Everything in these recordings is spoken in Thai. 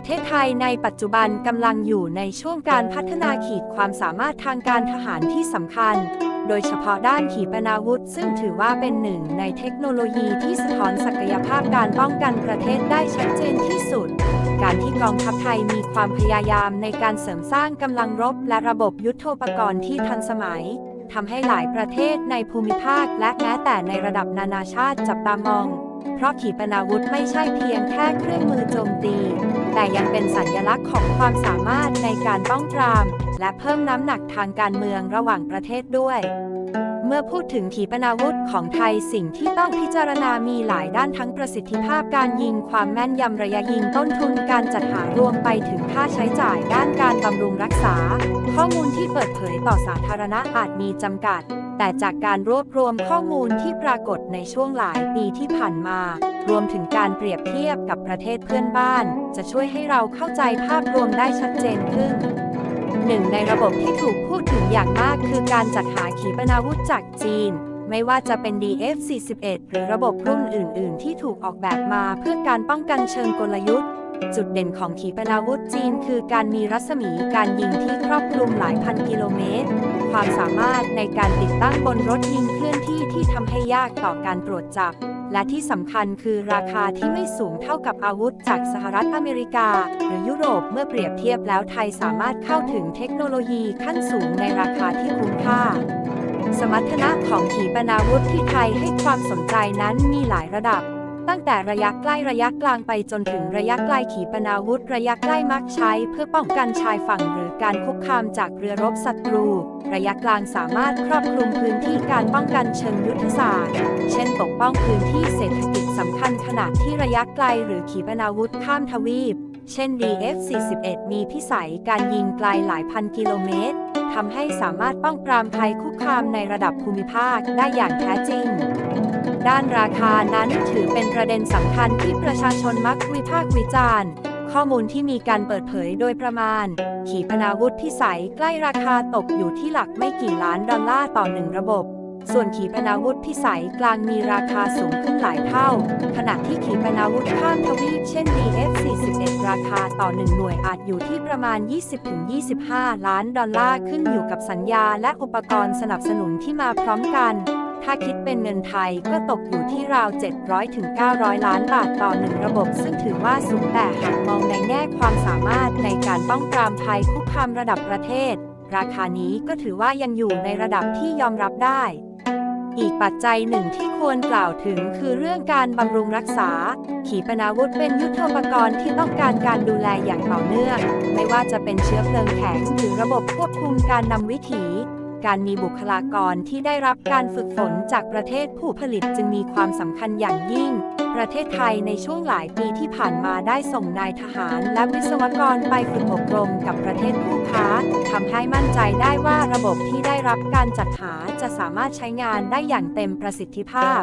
ประเทศไทยในปัจจุบันกำลังอยู่ในช่วงการพัฒนาขีดความสามารถทางการทหารที่สำคัญ โดยเฉพาะด้านขีปนาวุธ ซึ่งถือว่าเป็นหนึ่งในเทคโนโลยีที่สะท้อนศักยภาพการป้องกันประเทศได้ชัดเจนที่สุด การที่กองทัพไทยมีความพยายามในการเสริมสร้างกำลังรบและระบบยุทโธปกรณ์ที่ทันสมัยทำให้หลายประเทศในภูมิภาคและแม้แต่ในระดับนานาชาติจับตามอง เพราะขีปนาวุธไม่ใช่เพียงแค่เครื่องมือโจมตี แต่ยังเป็นสัญลักษณ์ของความสามารถในการป้องปราม และเพิ่มน้ำหนักทางการเมืองระหว่างประเทศด้วย เมื่อพูดถึงขีปนาวุธของไทยสิ่งที่ต้องพิจารณามีหลายด้านทั้งประสิทธิภาพการยิงความแม่นยำระยะยิงต้นทุนการจัดหารวมไปถึงค่าใช้จ่ายด้านการบำรุงรักษา ข้อมูลที่เปิดเผยต่อสาธารณะอาจมีจำกัด แต่จากการรวบรวมข้อมูลที่ปรากฏในช่วงหลายปีที่ผ่านมา รวมถึงการเปรียบเทียบกับประเทศเพื่อนบ้าน จะช่วยให้เราเข้าใจภาพรวมได้ชัดเจนขึ้น หนึ่งในระบบที่ถูกพูดถึงอย่างมากคือการจัดหาขีปนาวุธจากจีน ไม่ว่าจะเป็น DF-41 หรือระบบรุ่นอื่น ๆ ที่ถูกออกแบบมาเพื่อการป้องกันเชิงกลยุทธ์ จุดเด่นของขีปนาวุธจีน คือการมีรัศมีการยิงที่ครอบคลุมหลายพันกิโลเมตร ความสามารถในการติดตั้งบนรถยิงเคลื่อนที่ที่ทำให้ยากต่อการตรวจจับ และที่สำคัญคือราคาที่ไม่สูงเท่ากับอาวุธจากสหรัฐอเมริกา หรือยุโรปเมื่อเปรียบเทียบแล้วไทยสามารถเข้าถึงเทคโนโลยีขั้นสูงในราคาที่คุ้มค่า สมรรถนะของขีปนาวุธที่ไทยให้ความสนใจนั้นมีหลายระดับ ตั้งแต่ระยะใกล้ระยะกลางไปจนถึงระยะไกลขีปนาวุธ ระยะใกล้มักใช้ เพื่อป้องกันชายฝั่งหรือการคุกคามจากเรือรบศัตรู ระยะกลางสามารถครอบคลุมพื้นที่การป้องกันเชิงยุทธศาสตร์ เช่นปกป้องพื้นที่เศรษฐกิจสำคัญขนาดที่ระยะไกลหรือขีปนาวุธข้ามทวีป เช่น DF-41 มีพิสัยการยิงไกลหลายพันกิโลเมตรทำให้สามารถป้องปรามภัยคุกคามในระดับภูมิภาคได้อย่างแท้จริง ด้านราคานั้นถือเป็นประเด็นสำคัญที่ประชาชนมักวิพากษ์วิจารณ์ ข้อมูลที่มีการเปิดเผยโดยประมาณ ขีปนาวุธพิสัยใกล้ราคาตกอยู่ที่หลักไม่กี่ล้านดอลลาร์ต่อหนึ่งระบบ ส่วนขีปนาวุธพิสัยกลางมีราคาสูงขึ้นหลายเท่า ขณะที่ขีปนาวุธข้ามทวีปเช่น DF-41 ราคาต่อหนึ่งหน่วยอาจอยู่ที่ประมาณ 20-25 ล้านดอลลาร์ขึ้นอยู่กับสัญญาและอุปกรณ์สนับสนุนที่มาพร้อมกัน ถ้าคิดเป็นเงินไทยก็ตกอยู่ที่ราว 700-900 ล้านบาทต่อหนึ่งระบบซึ่งถือว่าสูงแต่หากมองในแง่ความสามารถในการป้องปรามภัยคุกคามระดับประเทศ ราคานี้ก็ถือว่ายังอยู่ในระดับที่ยอมรับได้ อีกปัจจัยหนึ่งที่ควรกล่าวถึงคือเรื่องการบำรุงรักษา ขีปนาวุธเป็นยุทโธปกรณ์ที่ต้องการการดูแลอย่างต่อเนื่อง ไม่ว่าจะเป็นเชื้อเพลิงแข็งหรือระบบควบคุมการนำวิถี การมีบุคลากรที่ได้รับการฝึกฝนจากประเทศผู้ผลิตจึงมีความสำคัญอย่างยิ่ง ประเทศไทยในช่วงหลายปีที่ผ่านมาได้ส่งนายทหารและวิศวกรไปฝึกอบรมกับประเทศผู้ค้าทำให้มั่นใจได้ว่าระบบที่ได้รับการจัดหาจะสามารถใช้งานได้อย่างเต็มประสิทธิภาพ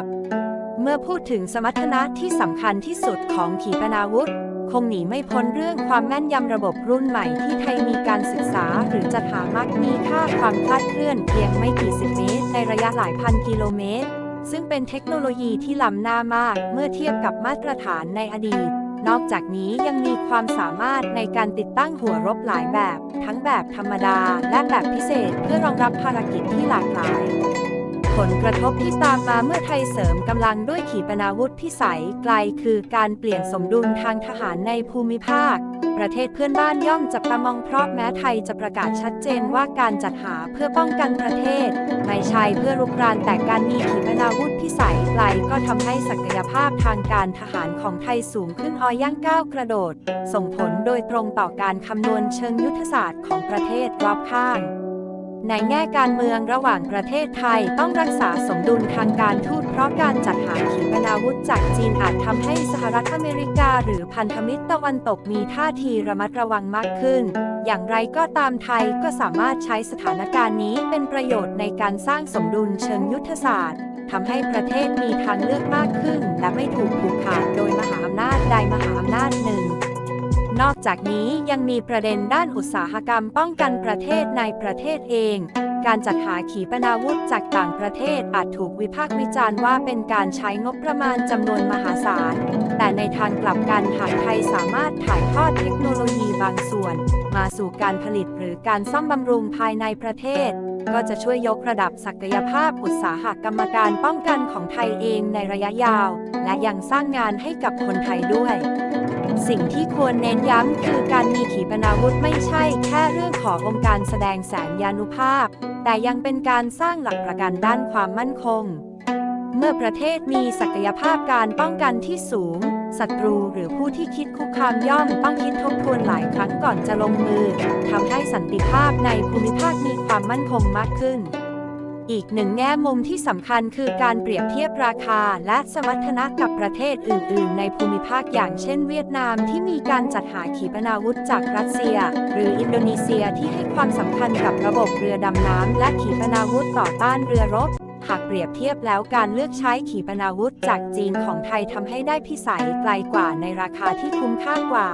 เมื่อพูดถึงสมรรถนะที่สำคัญที่สุดของขีปนาวุธ คงหนีไม่พ้นเรื่องความแม่นยำระบบรุ่นใหม่ที่ไทยมีการศึกษาหรือจัดหามักมีค่าความคลาดเคลื่อนเพียงไม่กี่สิบเมตรในระยะหลายพันกิโลเมตร ซึ่งเป็นเทคโนโลยีที่ล้ำหน้ามากเมื่อเทียบกับมาตรฐานในอดีต นอกจากนี้ยังมีความสามารถในการติดตั้งหัวรบหลายแบบ ทั้งแบบธรรมดาและแบบพิเศษเพื่อรองรับภารกิจที่หลากหลาย ผลกระทบที่ตามมาเมื่อไทยเสริมกำลังด้วยขีปนาวุธพิสัยไกลคือการเปลี่ยนสมดุลทางทหารในภูมิภาค ประเทศเพื่อนบ้านย่อมจับตามองเพราะแม้ไทยจะประกาศชัดเจนว่าการจัดหาเพื่อป้องกันประเทศ ไม่ใช่เพื่อรุกรานแต่การมีขีปนาวุธพิสัยไกลก็ทำให้ศักยภาพทางการทหารของไทยสูงขึ้นออย่างก้าวกระโดด ส่งผลโดยตรงต่อการคำนวณเชิงยุทธศาสตร์ของประเทศรอบข้าง ในแง่การเมืองระหว่างประเทศไทยต้องรักษาสมดุลทางการทูตเพราะการจัดหาขีปนาวุธจากจีนอาจทำให้สหรัฐอเมริกา หรือพันธมิตรตะวันตกมีท่าทีระมัดระวังมากขึ้น อย่างไรก็ตามไทยก็สามารถใช้สถานการณ์นี้เป็นประโยชน์ในการสร้างสมดุลเชิงยุทธศาสตร์ทำให้ประเทศมีทางเลือกมากขึ้น และไม่ถูกผูกขาดโดยมหาอำนาจใดมหาอำนาจหนึ่ง นอกจากนี้ยังมีประเด็นด้านอุตสาหกรรมป้องกันประเทศในประเทศเอง การจัดหาขีปนาวุธจากต่างประเทศอาจถูกวิพากษ์วิจารณ์ว่าเป็นการใช้งบประมาณจำนวนมหาศาล แต่ในทางกลับกันหากไทยสามารถถ่ายทอดเทคโนโลยีบางส่วน มาสู่การผลิตหรือการซ่อมบำรุงภายในประเทศ ก็จะช่วยยกระดับศักยภาพอุตสาหกรรมการป้องกันของไทยเองในระยะยาว และยังสร้างงานให้กับคนไทยด้วย สิ่งที่ควรเน้นย้ำคือการมีขีปนาวุธไม่ใช่แค่เรื่องขององค์การแสดงแสนยานุภาพ แต่ยังเป็นการสร้างหลักประกันด้านความมั่นคง เมื่อประเทศมีศักยภาพการป้องกันที่สูงศัตรูหรือผู้ที่คิดคุกคามย่อมต้องคิดทบทวนหลายครั้งก่อนจะลงมือทำให้สันติภาพในภูมิภาคมีความมั่นคงมากขึ้น อีกหนึ่งแง่มุมที่สำคัญคือการเปรียบเทียบราคาและสมรรถนะกับประเทศอื่น ๆ ในภูมิภาคอย่างเช่นเวียดนามที่มีการจัดหาขีปนาวุธจากรัสเซีย หรืออินโดนีเซียที่ให้ความสำคัญกับระบบเรือดำน้ำและขีปนาวุธต่อต้านเรือรบหากเปรียบเทียบแล้วการเลือกใช้ขีปนาวุธจากจีนของไทยทำให้ได้พิสัยไกลกว่าในราคาที่คุ้มค่ากว่า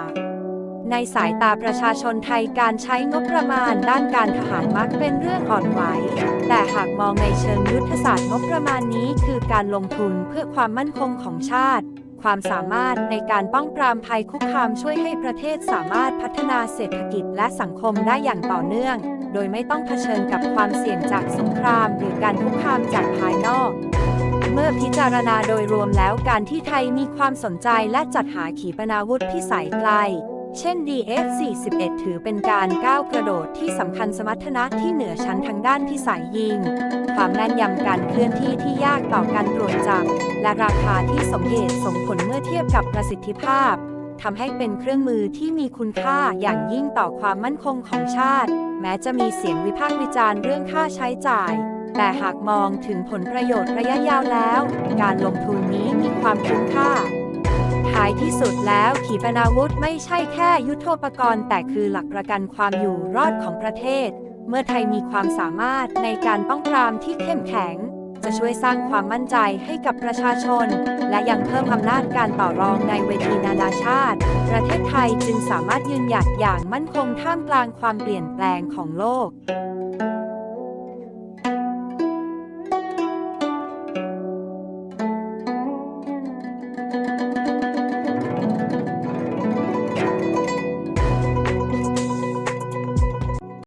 ในสายตาประชาชนไทยการใช้งบประมาณด้านการทหารมักเป็นเรื่องอ่อนไหว แต่หากมองในเชิงยุทธศาสตร์งบประมาณนี้คือการลงทุนเพื่อความมั่นคงของชาติ ความสามารถในการป้องปรามภัยคุกคามช่วยให้ประเทศสามารถพัฒนาเศรษฐกิจและสังคมได้อย่างต่อเนื่อง โดยไม่ต้องเผชิญกับความเสี่ยงจากสงคราม หรือการคุกคามจากภายนอกเมื่อพิจารณาโดยรวมแล้วการที่ไทยมีความสนใจและจัดหาขีปนาวุธพิสัยไกล เช่น DF-41 ถือเป็นการก้าวกระโดดที่สำคัญสมรรถนะที่เหนือชั้นทางด้านพิสัยยิง ความแม่นยำการเคลื่อนที่ที่ยากต่อการตรวจจับ และราคาที่สมเหตุสมผลเมื่อเทียบกับประสิทธิภาพทำให้เป็นเครื่องมือที่มีคุณค่าอย่างยิ่งต่อความมั่นคงของชาติ แม้จะมีเสียงวิพากษ์วิจารณ์เรื่องค่าใช้จ่าย แต่หากมองถึงผลประโยชน์ระยะยาวแล้ว การลงทุนนี้มีความคุ้มค่า ท้ายที่สุดแล้วขีปนาวุธไม่ใช่แค่ยุทโธปกรณ์แต่คือหลักประกันความอยู่รอดของประเทศ เมื่อไทยมีความสามารถในการป้องปรามที่เข้มแข็ง จะช่วยสร้างความมั่นใจให้กับประชาชน และยังเพิ่มอำนาจการต่อรองในเวทีนานาชาติ ประเทศไทยจึงสามารถยืนหยัดอย่างมั่นคงท่ามกลางความเปลี่ยนแปลงของโลก